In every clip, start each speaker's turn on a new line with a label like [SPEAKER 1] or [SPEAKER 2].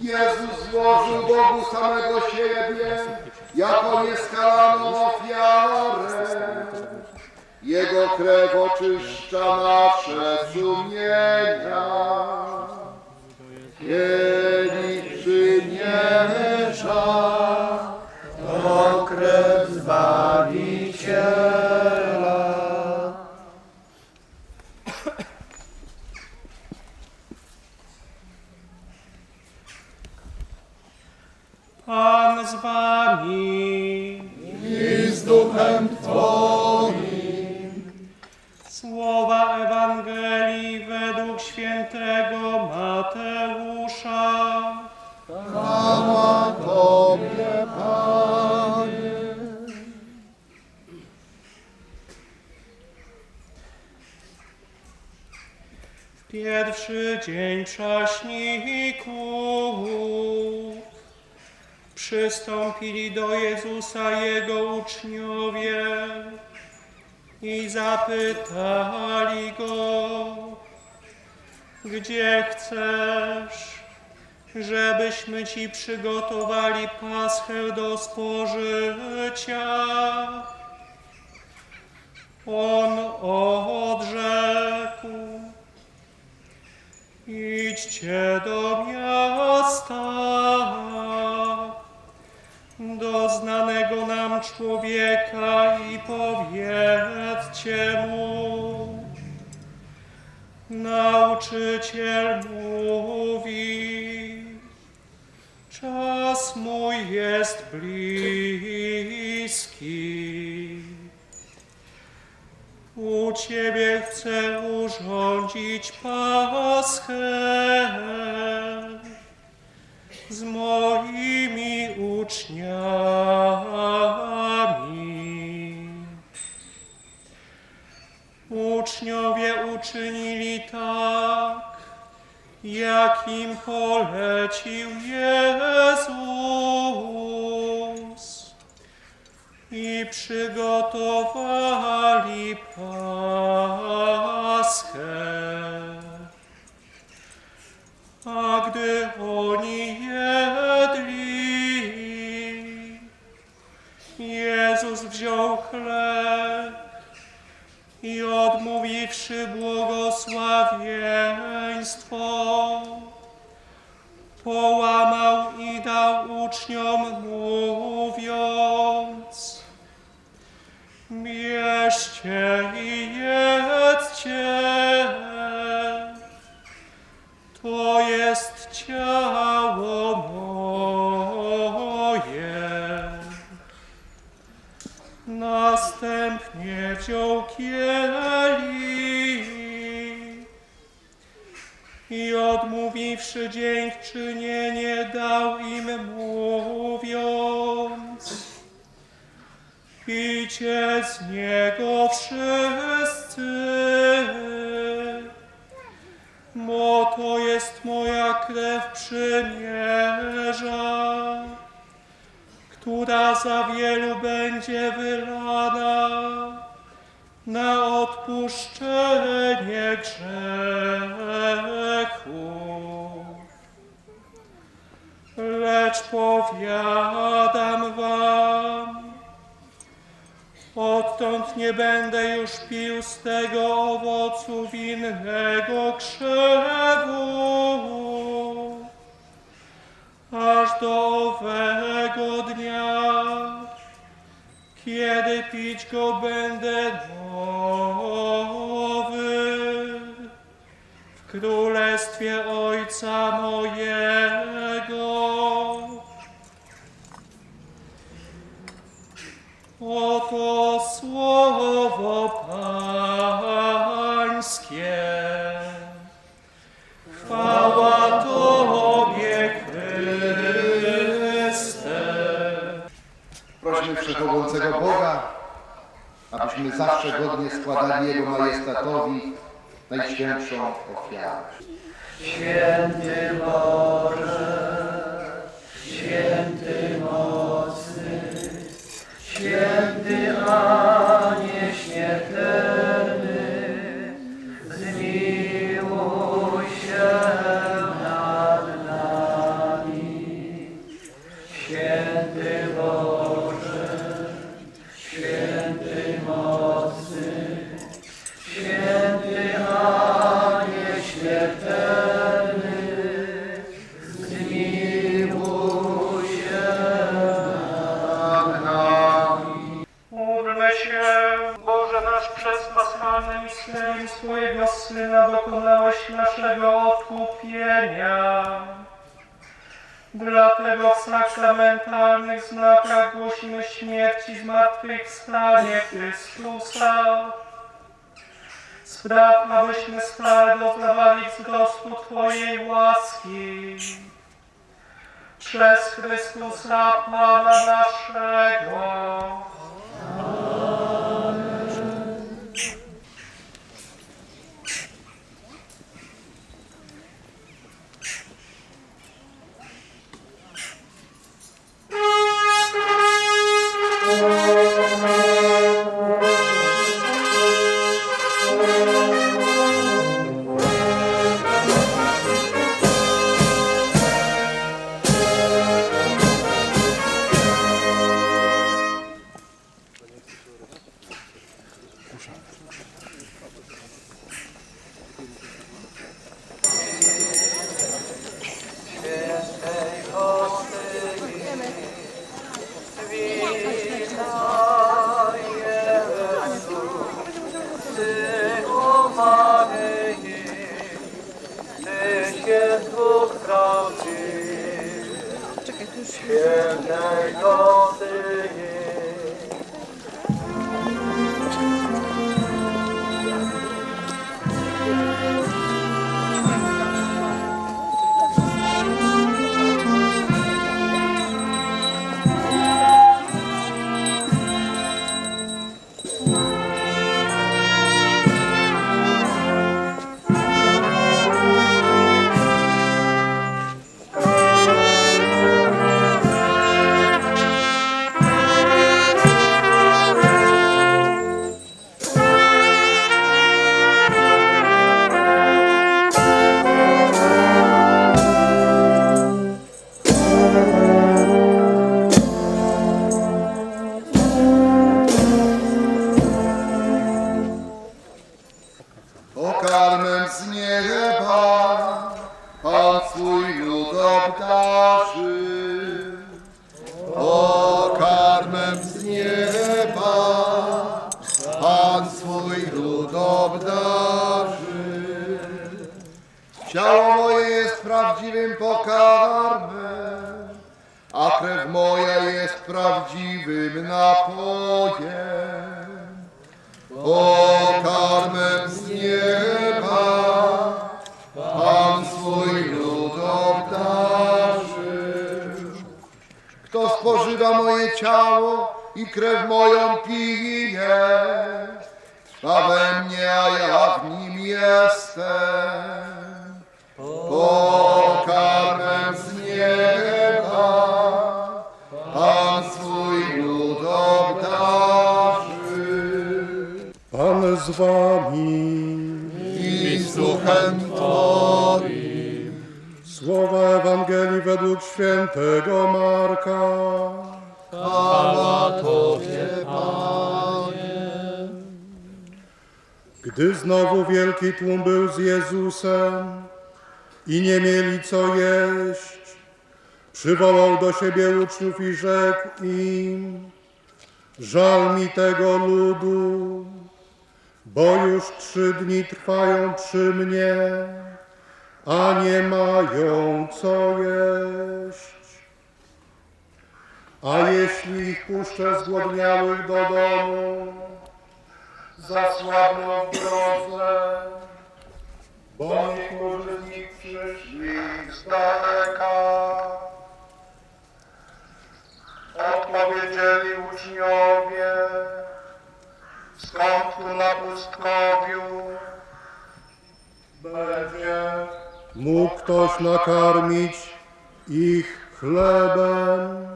[SPEAKER 1] Jezus złożył Bogu samego siebie jako nieskalaną ofiarę. Jego krew oczyszcza nasze sumienia. Kielich przymierza, to krew Zbawiciela.
[SPEAKER 2] Pan z wami.
[SPEAKER 1] I z duchem Twoim.
[SPEAKER 2] Słowa Ewangelii według świętego Mateusza.
[SPEAKER 1] Chwała Tobie, Panie.
[SPEAKER 2] W pierwszy dzień prześników przystąpili do Jezusa Jego uczniowie i zapytali Go, gdzie chcesz, żebyśmy Ci przygotowali paschę do spożycia. On odrzekł, idźcie do miasta, do znanego nam człowieka i powiedzcie mu, nauczyciel mówi, czas mój jest bliski. U Ciebie chcę urządzić Paschę z moimi uczniami. Uczniowie uczynili tak, jak im polecił Jezus i przygotowali Paschę. Odmówiwszy błogosławieństwo, połamał i dał uczniom, mówiąc: niego wszyscy, bo to jest moja krew przymierza, która za wielu będzie wylana na odpuszczenie grzechów. Lecz powiadam wam, odtąd nie będę już pił z tego owocu winnego krzewu, aż do owego dnia, kiedy pić go będę nowy w królestwie Ojca mojego.
[SPEAKER 1] Wszechmogącego Boga, abyśmy zawsze godnie składali Jego majestatowi najświętszą ofiarę.
[SPEAKER 2] Módlmy Syna dokonałeś naszego odkupienia. Dlatego w sakramentalnych znakach głosimy śmierć i zmartwychwstanie Chrystusa. Spraw, abyśmy stale doznawali wzrostu Twojej łaski. Przez Chrystusa Pana naszego.
[SPEAKER 3] Znowu wielki tłum był z Jezusem i nie mieli co jeść, przywołał do siebie uczniów i rzekł im, żal mi tego ludu, bo już trzy dni trwają przy mnie, a nie mają co jeść. A jeśli ich puszczę zgłodniałych do domu, zasłabną drodze, bo niektórzy z nich przyszli z daleka. Odpowiedzieli uczniowie, skąd tu na pustkowiu będzie mógł ktoś nakarmić ich chlebem.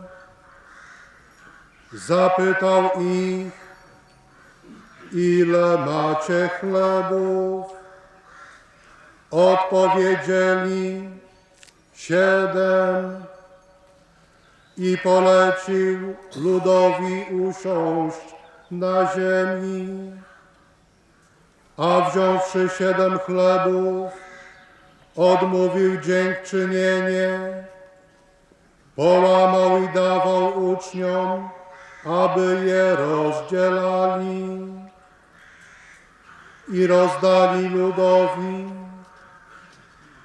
[SPEAKER 3] Zapytał ich, ile macie chlebów? Odpowiedzieli, siedem. I polecił ludowi usiąść na ziemi. A wziąwszy siedem chlebów, odmówił dziękczynienie, połamał i dawał uczniom, aby je rozdzielali i rozdali ludowi.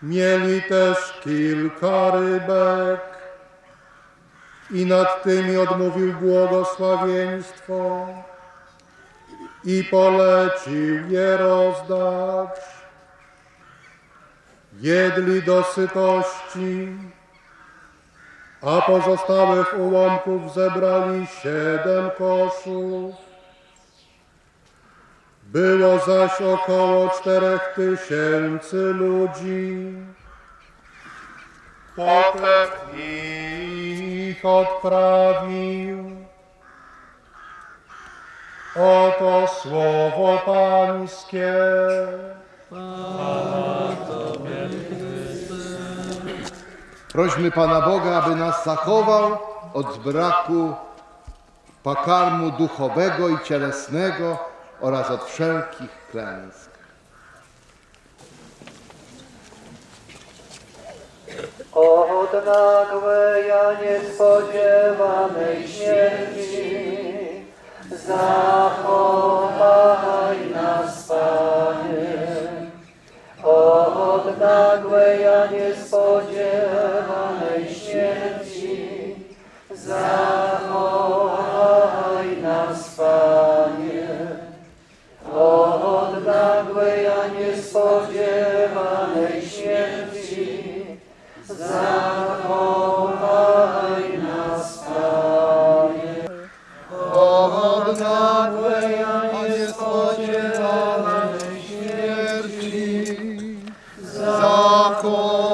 [SPEAKER 3] Mieli też kilka rybek i nad tymi odmówił błogosławieństwo i polecił je rozdać. Jedli do sytości, a pozostałych ułomków zebrali siedem koszów. Było zaś około czterech tysięcy ludzi. Potem ich odprawił. Oto słowo Pańskie.
[SPEAKER 1] Prośmy Pana Boga, aby nas zachował od braku pokarmu duchowego i cielesnego oraz od wszelkich klęsk.
[SPEAKER 4] Od nagłej, a niespodziewanej śmierci zachowaj nas, Panie. Od nagłej, a niespodziewanej śmierci zachowaj zachowaj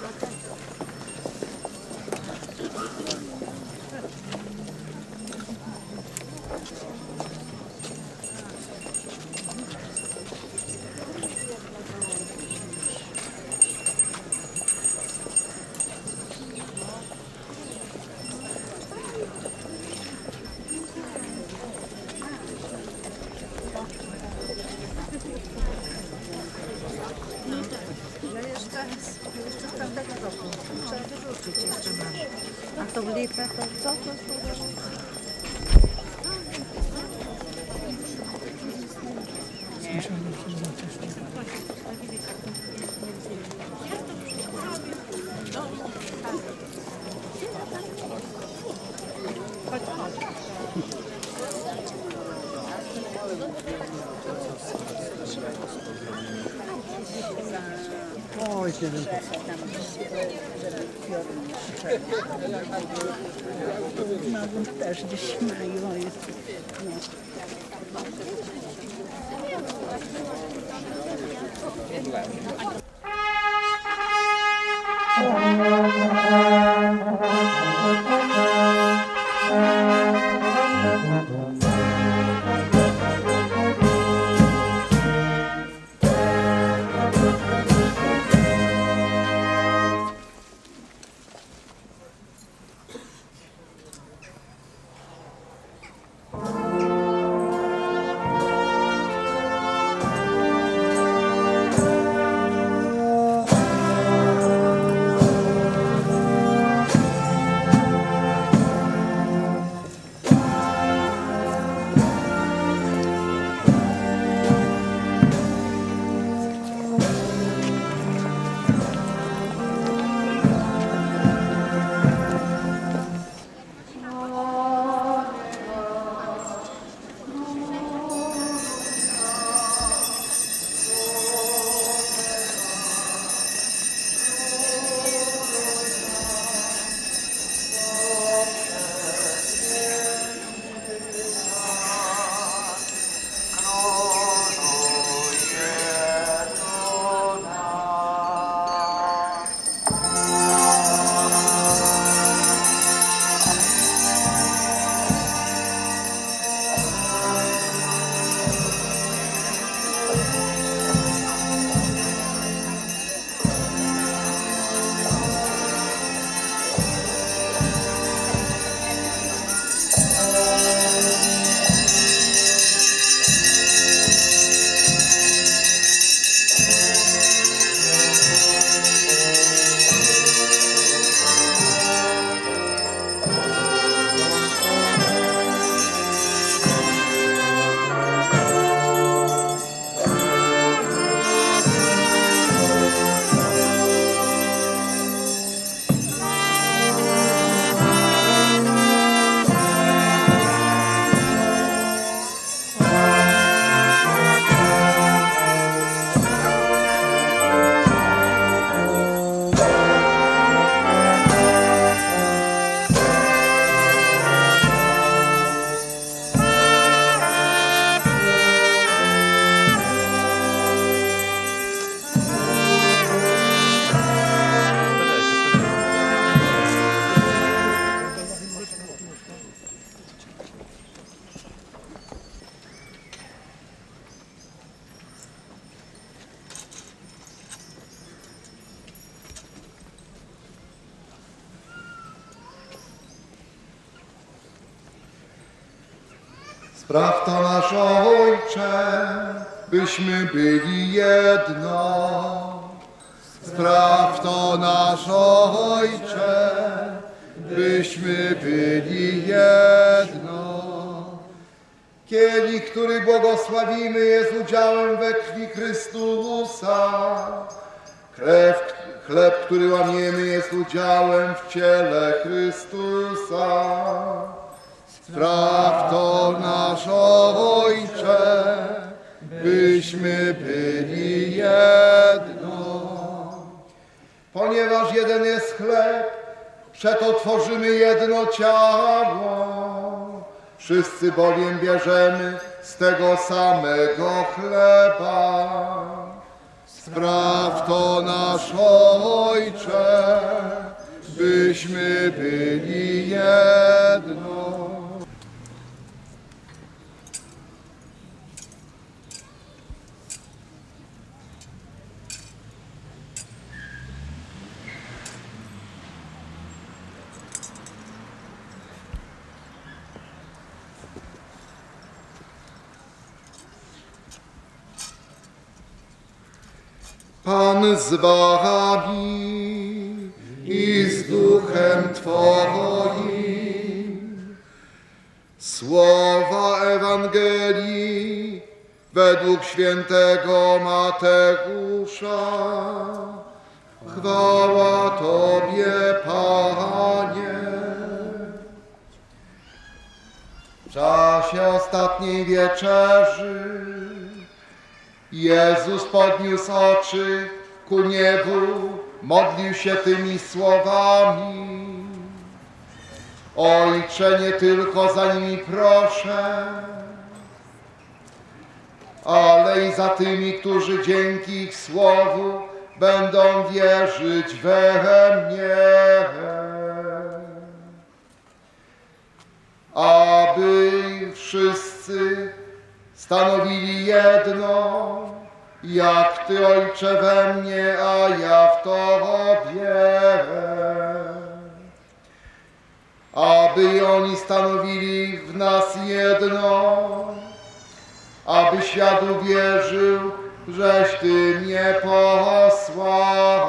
[SPEAKER 5] dobry.
[SPEAKER 6] Ja lipę to co
[SPEAKER 7] Nie wiem.
[SPEAKER 5] Mam też gdzieś mają. jest, No.
[SPEAKER 4] Spraw to nasz Ojcze,
[SPEAKER 1] byśmy byli jedno. Spraw to nasz Ojcze, byśmy byli jedno. Kielich, który błogosławimy, jest udziałem we krwi Chrystusa. Krew, chleb, który łamiemy, jest udziałem w ciele Chrystusa. Spraw to nasz Ojcze, byśmy byli jedno. Ponieważ jeden jest chleb, przeto tworzymy jedno ciało. Wszyscy bowiem bierzemy z tego samego chleba. Spraw to nasz Ojcze, byśmy byli jedno. Pan z wami i z duchem Twoim. Słowa Ewangelii według świętego Mateusza. Chwała Tobie, Panie. W czasie ostatniej wieczerzy Jezus podniósł oczy ku niebu, modlił się tymi słowami. Ojcze, nie tylko za nimi proszę, ale i za tymi, którzy dzięki ich słowu będą wierzyć we mnie. Aby wszyscy stanowili jedno, jak Ty, Ojcze, we mnie, a ja w Tobie. Aby oni stanowili w nas jedno, aby świat uwierzył, żeś Ty mnie posłał.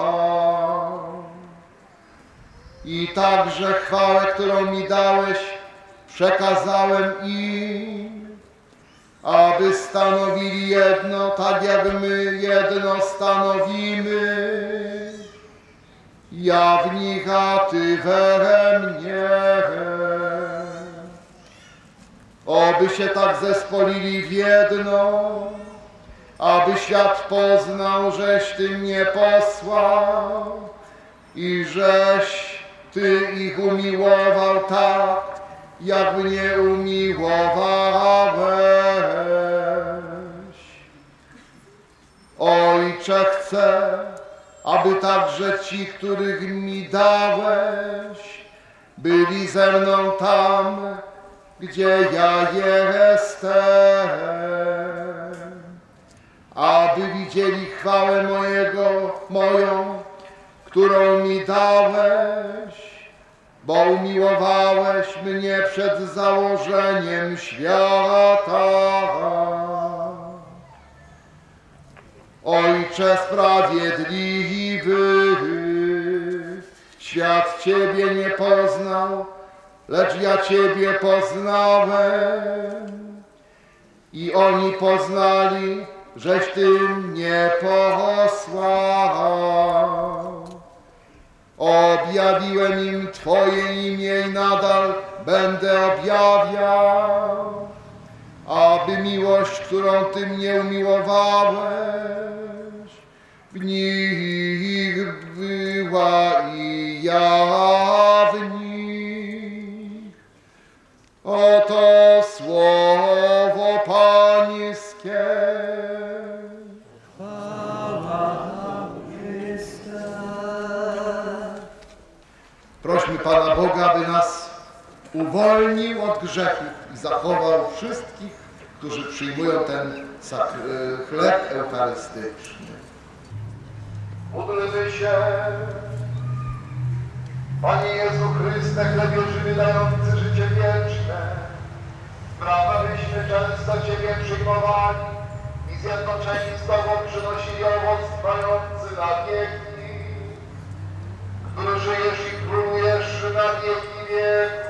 [SPEAKER 1] I także chwałę, którą mi dałeś, przekazałem im, aby stanowili jedno, tak jak my jedno stanowimy. Ja w nich, a Ty we mnie. Oby się tak zespolili w jedno, aby świat poznał, żeś Ty mnie posłał i żeś Ty ich umiłował tak, jak mnie umiłowałeś. Ojcze, chcę, aby także ci, których mi dałeś, byli ze mną tam, gdzie ja jestem, aby widzieli chwałę mojego, moją, którą mi dałeś, bo umiłowałeś mnie przed założeniem świata. Ojcze sprawiedliwy, świat Ciebie nie poznał, lecz ja Ciebie poznałem. I oni poznali, żeś Ty mnie posłał. Objawiłem im Twoje imię i nadal będę objawiał, aby miłość, którą Ty mnie umiłowałeś, w nich uwolnił od grzechów i zachował wszystkich, którzy przyjmują ten chleb eucharystyczny.
[SPEAKER 8] Módlmy się. Panie Jezu Chryste, chlebie żywy dający życie wieczne, sprawa byśmy często Ciebie przyjmowali
[SPEAKER 1] i zjednoczeni z Tobą przynosili owoc trwający na wieki, który żyjesz i królujesz na wieki wieków.